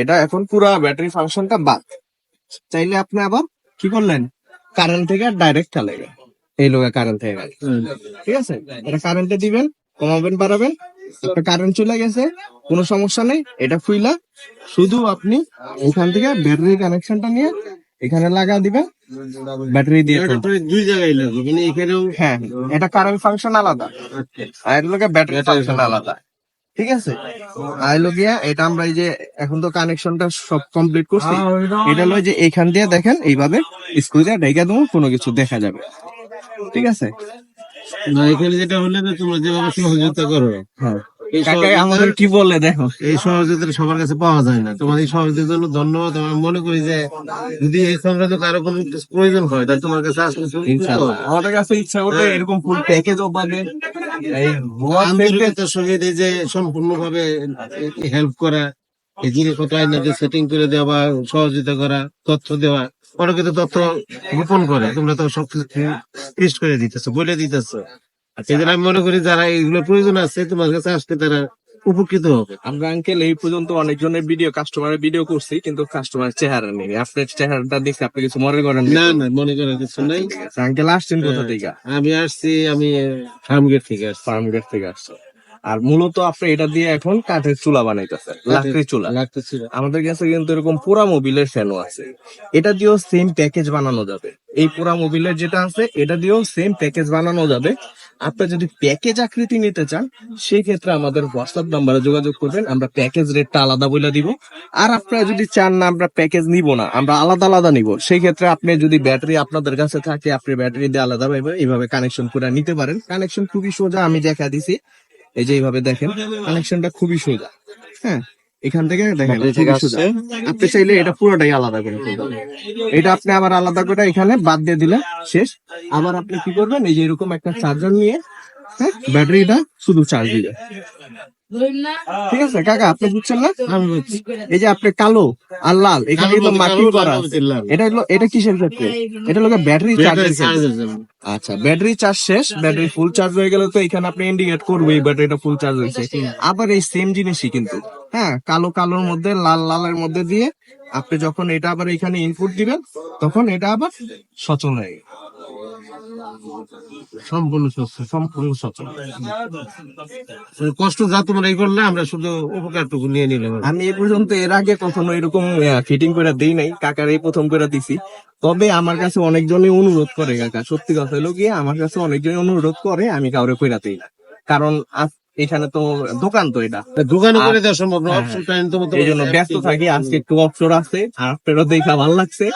এটা এখন পুরো ব্যাটারি ফাংশনটা বাদ। চাইলে আপনি আবার কি করলেন? কারেন্ট থেকে ডাইরেক্ট চালাবেন এই লোকে কারেন্ট থেকে গাড়ি। ঠিক আছে? এটা কারেন্টে দিবেন কমাবেন বাড়াবেন। কারেন্ট চলে গেছে কোনো সমস্যা নেই। এটা ফুইলা শুধু আপনি এখান থেকে ব্যাটারি কানেকশনটা নিয়ে এখানে লাগা দিবেন। ব্যাটারি দিয়ে দুই জায়গায় লাগবে মানে এখানেও হ্যাঁ এটা কারেন্ট ফাংশন আলাদা। আর এটা লোকে ব্যাটারি ফাংশন আলাদা। ঠিক আছে? আইলো গিয়া এটা আমরা এই যে এখন তো কানেকশনটা সব কমপ্লিট করছি। এটা হলো যে এইখান দিয়ে দেখেন এইভাবে স্ক্রু দিয়ে ঢেকে দেবো কোনো কিছু দেখা যাবে। ঠিক আছে? না এখানে যেটা হলে যে তোমরা যেভাবে সহযোগিতা করো। হ্যাঁ। আমাদের কি বললে দেখো? এই সহযোগিতা সবার কাছে পাওয়া যায় না। তোমার এই সহযোগিতার জন্য ধন্যবাদ। আমি মনে করি যে যদি এই সংক্রান্ত কারও কোনো প্রয়োজন হয় তাহলে তোমার কাছে আসলে আমাদের কাছে ইচ্ছা করলে এরকম ফুল প্যাকেজও পাবে। এই যে হেল্প করা সেটিং করে দেওয়া সহযোগিতা করা তথ্য দেওয়া অনেকে তো তথ্য গোপন করে তোমরা তো সবকিছু করে দিতেছো বলে দিতেছো। এই জন্য আমি মনে করি যারা এইগুলো প্রয়োজন আছে তোমার কাছে আসতে তারা উপকৃত হবে। আমরা আঙ্কেল এই পর্যন্ত অনেকজনের ভিডিও কাস্টমারের ভিডিও করছি কিন্তু কাস্টমার চেহারা নেই। আপনার চেহারাটা দেখে আপনি কিছু মনে করেন না? না মনে করার কিছু নাই। আঙ্কেল আসছেন কোথা থেকে? আমি আসছি আমি ফার্মগেট থেকে আসছি। ফার্ম গেট থেকে আসছে। আর মূলত আপনি এটা দিয়ে এখন কাঠের চুলা বানাইতেছেন লাকড়ি চুলা। আমাদের কাছে কিন্তু এরকম পুরা মোবিলের ফ্যানও আছে। এটা দিয়েও সেম প্যাকেজ বানানো যাবে। এই পুরা মোবিলের যেটা আছে এটা দিয়েও সেম প্যাকেজ বানানো যাবে। আপনি যদি প্যাকেজ আকৃতি নিতে চান সেই ক্ষেত্রে আমাদের হোয়াটসঅ্যাপ নাম্বারে যোগাযোগ করবেন। আমরা প্যাকেজ রেটটা আলাদা বলে দিব। আর আপনারা যদি চান না, আমরা প্যাকেজ নিব না, আমরা আলাদা আলাদা নিব। সেই ক্ষেত্রে আপনি যদি ব্যাটারি আপনাদের কাছে থাকে, আপনি ব্যাটারি দিয়ে আলাদা ভাবে, এইভাবে কানেকশন করে নিতে পারেন। কানেকশন খুবই সোজা, আমি দেখা দিছি। এই যে এইভাবে দেখেন কানেকশনটা খুবই সোজা। হ্যাঁ? এখান থেকে দেখেন আপনি চাইলে এটা পুরোটাই আলাদা করে ফেলতে পারেন। এটা আপনি আবার আলাদা করে এখানে বাদ দিয়ে দিলেন শেষ। আবার আপনি কি করবেন এই যে এরকম একটা চার্জার নিয়ে হ্যাঁ ব্যাটারিটা শুধু চার্জ দিবে ঠিক আছে কাকা আপনি বুঝছেন না? আমি বলছি এই যে আপনি কালো আর লাল এখানে কিন্তু মার্কিং করা এটা হলো এটা কিসের ক্ষেত্রে? এটা হলো ব্যাটারি জন্য আচ্ছা ব্যাটারি চার্জ শেষ ব্যাটারি ফুল চার্জ হয়ে গেলে তো এখানে আপনি ইন্ডিকেট করবে এই ব্যাটারিটা ফুল চার্জ হয়েছে। আবার এই সেম জিনিসই কিন্তু। হ্যাঁ কালো কালোর মধ্যে, লাল লালের মধ্যে দিয়ে আপনি যখন এটা আবার এখানে ইনপুট দিবেন, তখন এটা আবার সচল হয়ে গেল। কষ্ট যা এই করলে আমরা শুধু নিয়ে নিলাম। আমি এ পর্যন্ত এর আগে কখনো এরকম ফিটিং করে দেই নাই প্রথম করে দিছি। তবে আমার কাছে অনেকজনই অনুরোধ করে, কাকা। সত্যি কথা হলো গিয়ে, আমার কাছে অনেকজনই অনুরোধ করে, আমি কাউরে কইরা দেই না। কারণ এখানে তো দোকান তো এটা। দোকানে করে দেওয়া সম্ভব না হ্যাঁ, অপশন টাইম তোমার এই জন্য ব্যস্ত থাকি আজকে একটু অবসর আছে আর আপনারও দেখা ভালো লাগছে।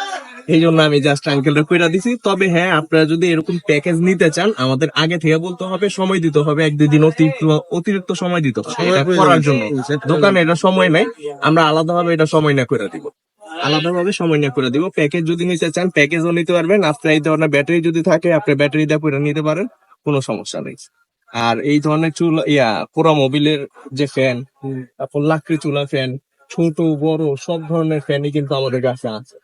এই জন্য আমি জাস্ট আঙ্কেলটা কইরা দিছি। তবে হ্যাঁ আপনারা যদি এরকম প্যাকেজ নিতে চান আমাদের আগে থেকে বলতে হবে সময় দিতে হবে এক দুই দিন অতিরিক্ত অতিরিক্ত সময় দিতে হবে। এটা করার জন্য। দোকানে এটা সময় নাই আমরা আলাদাভাবে এটা সময় না করে দিব। আলাদাভাবে সময় না করে দিব। প্যাকেজ যদি নিতে চান প্যাকেজও নিতে পারবেন। আপনার এই ধরনের ব্যাটারি যদি থাকে আপনি ব্যাটারি দিয়ে করে নিতে পারেন কোনো সমস্যা নেই। আর এই ধরনের চুল ইয়া পুরো মোবিলের যে ফ্যান তারপর লাকড়ি চুলা ফ্যান ছোট বড় সব ধরনের ফ্যানই কিন্তু আমাদের কাছে আছে।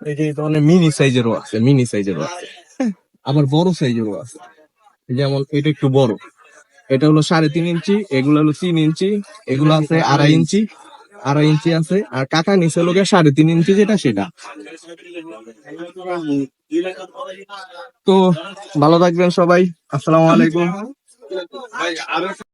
এই যে ধরনের মিনি সাইজেরও আছে মিনি সাইজেরও আছে। আবার বড় সাইজেরও আছে। যেমন এটা একটু বড়। এটা হলো সাড়ে তিন ইঞ্চি এগুলো হলো তিন ইঞ্চি এগুলো আছে আড়াই ইঞ্চি আড়াই ইঞ্চি আছে। আর কাকা নিচে লোকে সাড়ে তিন ইঞ্চি যেটা সেটা। তো ভালো থাকবেন সবাই। আসসালামু আলাইকুম। Vaya, a ver.